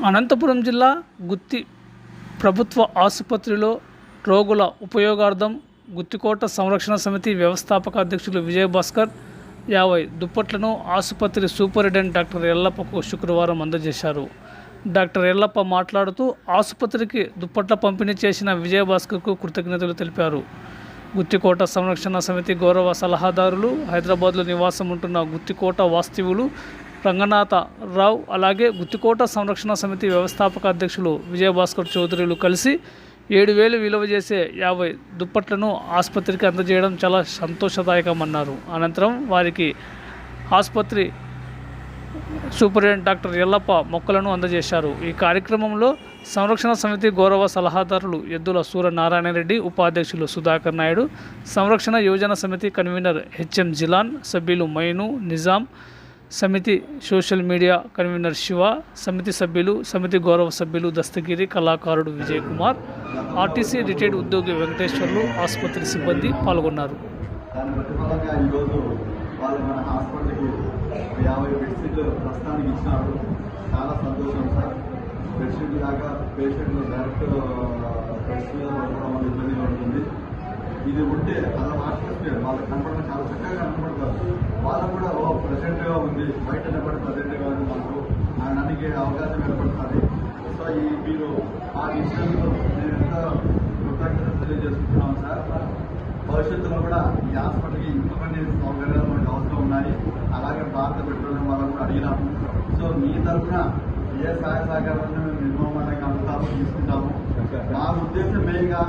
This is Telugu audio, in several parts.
అనంతపురం జిల్లా గుత్తి ప్రభుత్వ ఆసుపత్రిలో రోగుల ఉపయోగార్థం గుత్తికోట సంరక్షణ సమితి వ్యవస్థాపక అధ్యక్షులు విజయభాస్కర్ యాభై దుప్పట్లను ఆసుపత్రి సూపరింటెండెంట్ డాక్టర్ ఎల్లప్పకు శుక్రవారం అందజేశారు. డాక్టర్ ఎల్లప్ప మాట్లాడుతూ ఆసుపత్రికి దుప్పట్ల పంపిణీ చేసిన విజయభాస్కర్కు కృతజ్ఞతలు తెలిపారు. గుత్తికోట సంరక్షణ సమితి గౌరవ సలహాదారులు హైదరాబాద్లో నివాసం ఉంటున్న గుత్తికోట వాస్తవులు రంగనాథ రావు అలాగే గుత్తికోట సంరక్షణ సమితి వ్యవస్థాపక అధ్యక్షులు విజయభాస్కర్ చౌదరిలు కలిసి ఏడు వేలు విలువ చేసే యాభై దుప్పట్లను ఆసుపత్రికి అందజేయడం చాలా సంతోషదాయకమన్నారు. అనంతరం వారికి ఆసుపత్రి సూపరింటెండెంట్ డాక్టర్ ఎల్లప్ప మొక్కలను అందజేశారు. ఈ కార్యక్రమంలో సంరక్షణ సమితి గౌరవ సలహాదారులు ఎద్దుల సూర్యనారాయణ రెడ్డి ఉపాధ్యక్షులు సుధాకర్ నాయుడు సంరక్షణ యోజన సమితి కన్వీనర్ హెచ్ఎం జిలాన్ సభ్యులు మైను నిజాం సమితి సోషల్ మీడియా కన్వీనర్ శివ సమితి సభ్యులు సమితి గౌరవ సభ్యులు దస్తగిరి కళాకారుడు విజయ్ కుమార్ ఆర్టీసీ రిటైర్డ్ ఉద్యోగి వెంకటేశ్వర్లు ఆసుపత్రి సిబ్బంది పాల్గొన్నారు. చాలా సంతోషం సార్. బెడ్షీట్ దాకా పేషెంట్లు డైరెక్ట్ బెడ్స్ ఇది ఉంటే అలా మార్చుకొస్తే వాళ్ళకి కనపడడం చాలా చక్కగా కనపడతారు. వాళ్ళకు కూడా ఓ ప్రజెంట్గా ఉంది. బయట నిలబడి ప్రజెంట్గా ఉంది మనకు దానికి అవకాశం ఏర్పడుతుంది. సో ఈ మీరు ఆ విషయంలో నేను ఎంత కృతజ్ఞత తెలియజేసుకుంటున్నాను సార్ భవిష్యత్తులో కూడా ఈ హాస్పిటల్కి ఇంకా కొన్ని సౌకర్యాలు మనకు అవసరం ఉన్నాయి. అలాగే భారత పెట్రోలియం వాళ్ళకు కూడా అడిగినాము. సో మీ తరఫున ఏ సహాయ సహకారాలను మేము ఉద్దేశం మెయిన్గా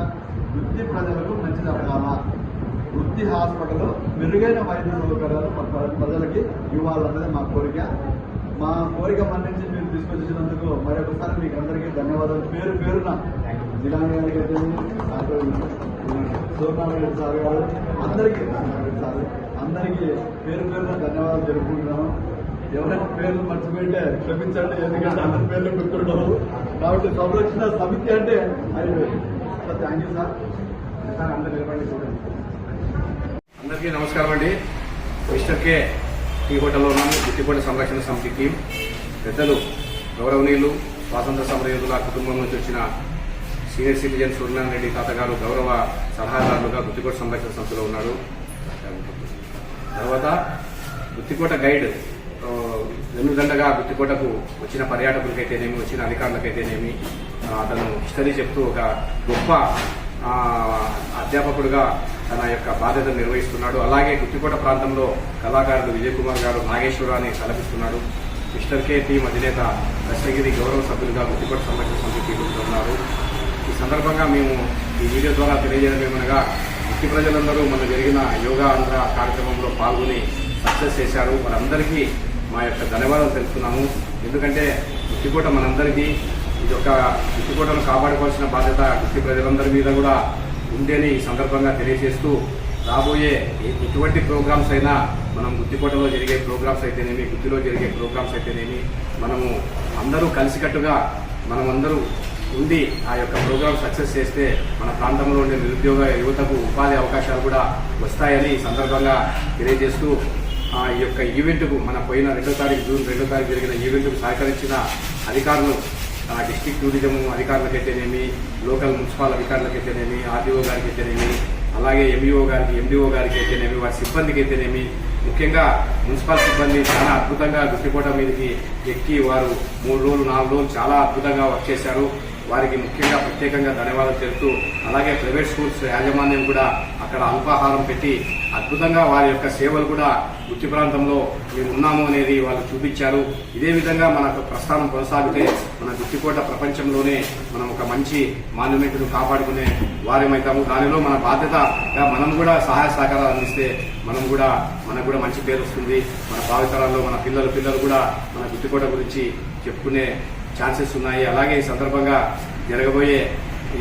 వృత్తి ప్రజలకు మంచి జరగాల వృత్తి హాస్పిటల్లో మెరుగైన వైద్య సౌకర్యాలు ప్రజలకి ఇవ్వాలన్నది మా కోరిక. మా కోరిక మన్నించి మీరు తీసుకొచ్చినందుకు మరొకసారి మీకు అందరికీ ధన్యవాదాలు. పేరు పేరున జిలాని గారికి అయితే సోమనారాయణ సార్ గారు అందరికీ సార్ అందరికీ పేరు పేరున ధన్యవాదాలు జరుపుకుంటున్నాను ఎవరైనా పేర్లు మర్చిపోయింటే క్షమించండి ఎందుకంటే అందరి పేర్లు గుర్తుండవు. కాబట్టి సంరక్షణ సమితి అంటే అది sir thank you sir sir అందరు నిలబడి చూడండి. అందరికీ నమస్కారం అండి. మిస్టర్ కే టీ హోటల్లో ఉన్నాము. గుత్తికోట సంరక్షణ సమితి టీం. పెద్దలు గౌరవనీయులు స్వాతంత్ర సమరయోధుల కుటుంబం నుంచి వచ్చిన సీనియర్ సిటిజన్ సూర్యనారాయణ రెడ్డి తాతగారు గౌరవ సలహాదారులుగా గుత్తికోట సంరక్షణ సంస్థలో ఉన్నారు. తర్వాత గుత్తికోట గైడ్ వెన్నుదండగా గుత్తికోటకు వచ్చిన పర్యాటకులకైతేనేమి వచ్చిన అధికారులకైతేనేమి అతను హిస్టరీ చెప్తూ ఒక గొప్ప అధ్యాపకుడుగా తన యొక్క బాధ్యతను నిర్వహిస్తున్నాడు. అలాగే గుత్తికోట ప్రాంతంలో కళాకారుడు విజయ్ కుమార్ గారు నాగేశ్వరాన్ని తలపిస్తున్నాడు. మిస్టర్ కే టీం అధినేత దశగిరి గౌరవ సభ్యులుగా గుత్తికోట సంరక్షణ సమితి ఉన్నారు. ఈ సందర్భంగా మేము ఈ వీడియో ద్వారా తెలియజేయడం ఏమనగా ప్రజలందరూ మన జరిగిన యోగా ఆంధ్ర కార్యక్రమంలో పాల్గొని సక్సెస్ చేశారు. వారందరికీ మా యొక్క ధన్యవాదాలు తెలుపుతున్నాము. ఎందుకంటే గుత్తికోట మనందరికీ ఇది ఒక గుత్తికోటను కాపాడుకోవాల్సిన బాధ్యత గుత్తి ప్రజలందరి మీద కూడా ఉందని ఈ సందర్భంగా తెలియజేస్తూ రాబోయే ఎటువంటి ప్రోగ్రామ్స్ అయినా మనం గుత్తికోటలో జరిగే ప్రోగ్రామ్స్ అయితేనేమి గుత్తిలో జరిగే ప్రోగ్రామ్స్ అయితేనేమి మనము అందరూ కలిసికట్టుగా మనమందరూ ఉండి ఆ యొక్క ప్రోగ్రామ్ సక్సెస్ చేస్తే మన ప్రాంతంలో ఉండే నిరుద్యోగ యువతకు ఉపాధి అవకాశాలు కూడా వస్తాయని ఈ సందర్భంగా తెలియజేస్తూ ఈ యొక్క ఈవెంట్కు మన పోయిన రెండో తారీఖు జూన్ రెండో తారీఖు జరిగిన ఈవెంట్కు సహకరించిన అధికారులు ఆ డిస్టిక్ టూరిజం అధికారులకైతేనేమి లోకల్ మున్సిపల్ అధికారులకైతేనేమి ఆర్డీఓ గారికి అయితేనేమి అలాగే ఎంఈఓ గారికి ఎండిఓ గారికి అయితేనేమి వారి సిబ్బందికి అయితేనేమి ముఖ్యంగా మున్సిపల్ సిబ్బంది చాలా అద్భుతంగా గుట్టికోట మీదకి ఎక్కి వారు మూడు రోజులు నాలుగు రోజులు చాలా అద్భుతంగా వర్క్ చేశారు. వారికి ముఖ్యంగా ప్రత్యేకంగా ధన్యవాదాలు తెలుపుతూ అలాగే ప్రైవేట్ స్కూల్స్ యాజమాన్యం కూడా అక్కడ అల్పాహారం పెట్టి అద్భుతంగా వారి యొక్క సేవలు కూడా వృత్తి ప్రాంతంలో మేము ఉన్నాము అనేది వాళ్ళు చూపించారు. ఇదే విధంగా మన ప్రస్థానం కొనసాగితే మన గుత్తికోట ప్రపంచంలోనే మనం ఒక మంచి మాన్యుమెంట్ను కాపాడుకునే వారేమవుతాము దానిలో మన బాధ్యతగా మనం కూడా సహాయ సహకారాలు అందిస్తే మనం కూడా మనకు కూడా మంచి పేరు వస్తుంది. మన భావితరాల్లో మన పిల్లలు పిల్లలు కూడా మన గుత్తికోట గురించి చెప్పుకునే ఛాన్సెస్ ఉన్నాయి. అలాగే ఈ సందర్భంగా జరగబోయే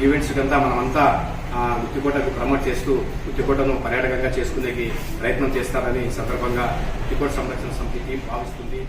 ఈవెంట్స్ కంతా మనమంతా ఆ, గుత్తికోటకు ప్రమోట్ చేస్తూ ఉత్తికోటను పర్యాటకంగా చేసుకునేకి ప్రయత్నం చేస్తారని ఈ సందర్భంగా ఉత్తికోట సంరక్షణ సమితి భావిస్తుంది.